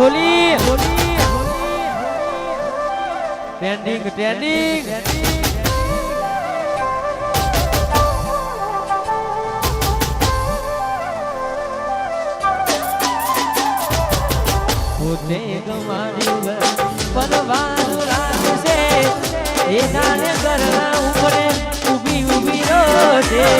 Holi trending trending પોતે ગમાડી પરવાનું રાખશે એ જાણે ઘરના ઉપરે ઊભી ઊભી રોજે.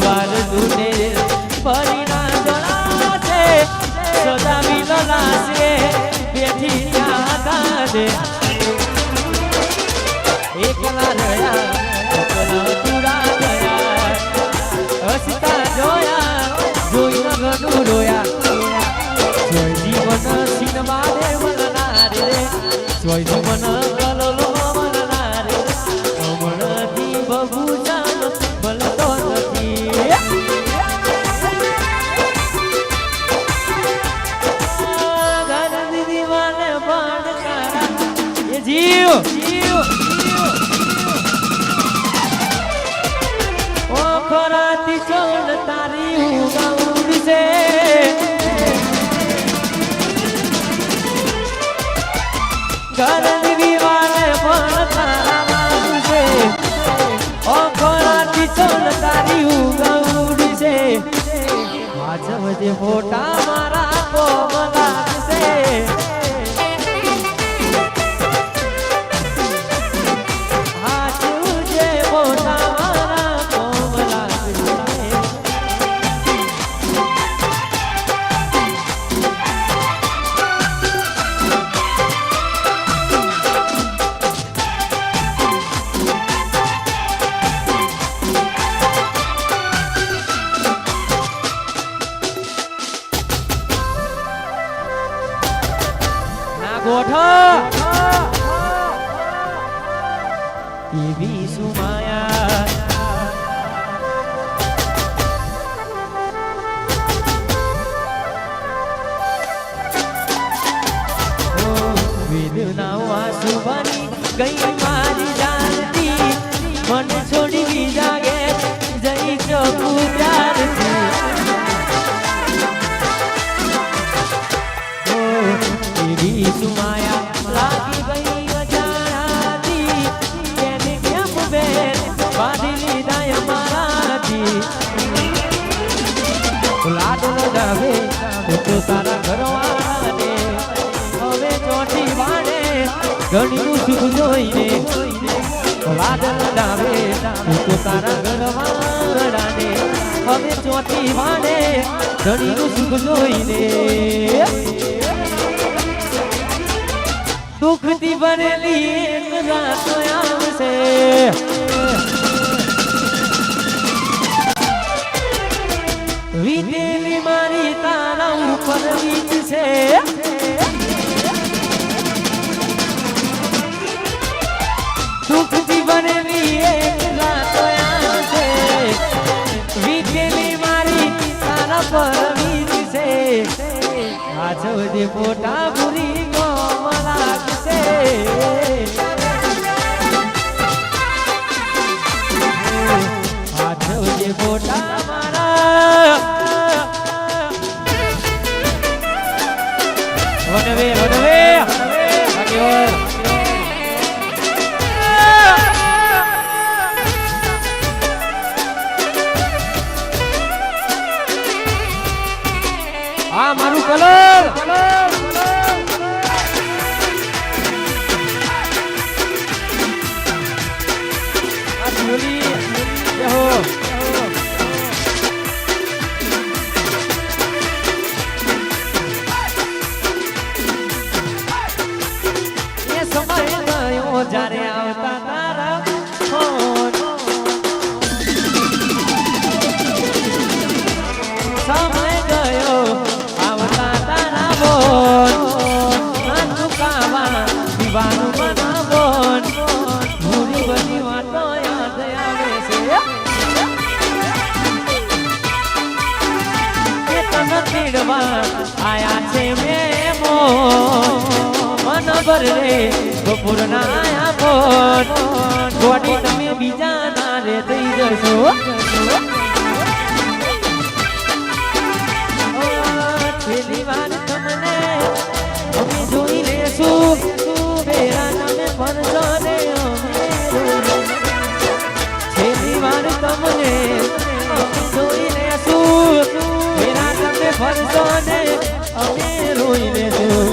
વાર જોઈને ઘણું રોયા જોઈ જીવન સિનેમા રે વલનારે રે જોઈ જીવન ગલલો વલનારે હમણાંથી બબુ જાન બલતો નથી. ગાંધી દીવાને બાણ કારા એ જીવ. ઘરની દીવાને પણ તારા છે ઓ ખરાતી ચોલ તારી છે વાજવ જે મોટા મારા છે મોટા ગોઠ એવી સુમાયા વેદના આ બની ગઈ મારી ઘણીનું સુખ જોઈને વાદળ જાવે હું તો તારા ઘરવાળાને હવે ચોથી વાણે ઘણીનું સુખ જોઈને દુઃખથી ભરેલી રાત botar આ મારું કલર! આ આયા છે મેમો. મન રે બપોર આયા પણ ગોડી તમે બીજા રે થઈ જશો. છેલ્લી વાર તમને જોઈ લેશું. અમને રોઈને શું વિના તમે ફરશો ને અમે રોઈને શું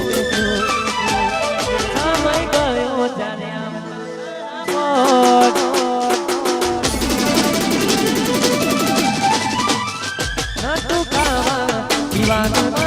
સમય ગયો જાણે નતું ખાવા પીવાનું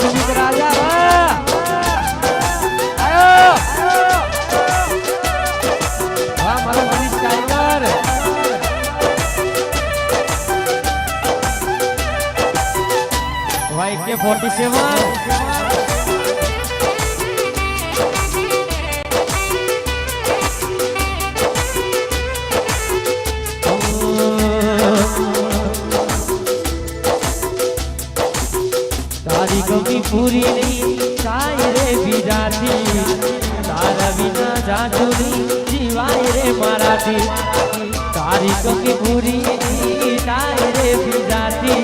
સુમિત રાજા આયો વાહ મારો મનીષ ટાઈગર વાય કે 47 જાજુની જીવાય રે મારાથી. તારી કકી પૂરી થાય રે બીજાથી.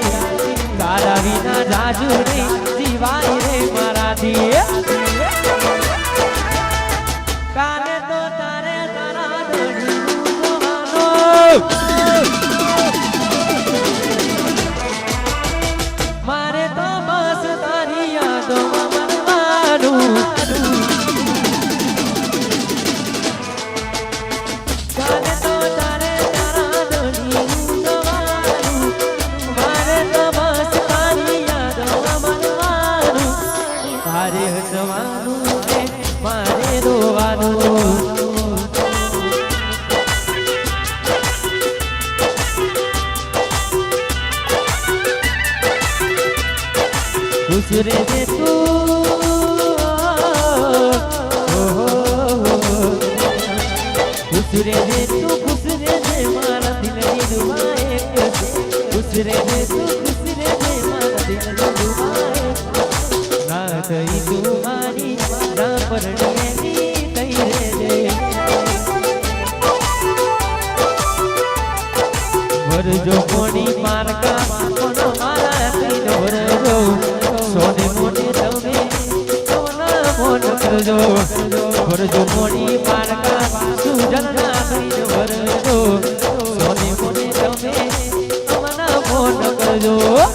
તારા વિના જાજુની જીવાય રે મારાથી. કાને તો તારે તારા ખુશ રે જે તું ખુશ રે જે તું ખુશ રે જે મારા દિલની દુઆએ ખુશ રે જે તું ખુશ રે જે મારા દિલની દુઆએ ના થઈ તું મારી જે કોણી પારકા કોનો વરજો વરજો મોડી પારકા સુજન નાની વરજો સ્વામી મને તમે અમના ફોન કરજો.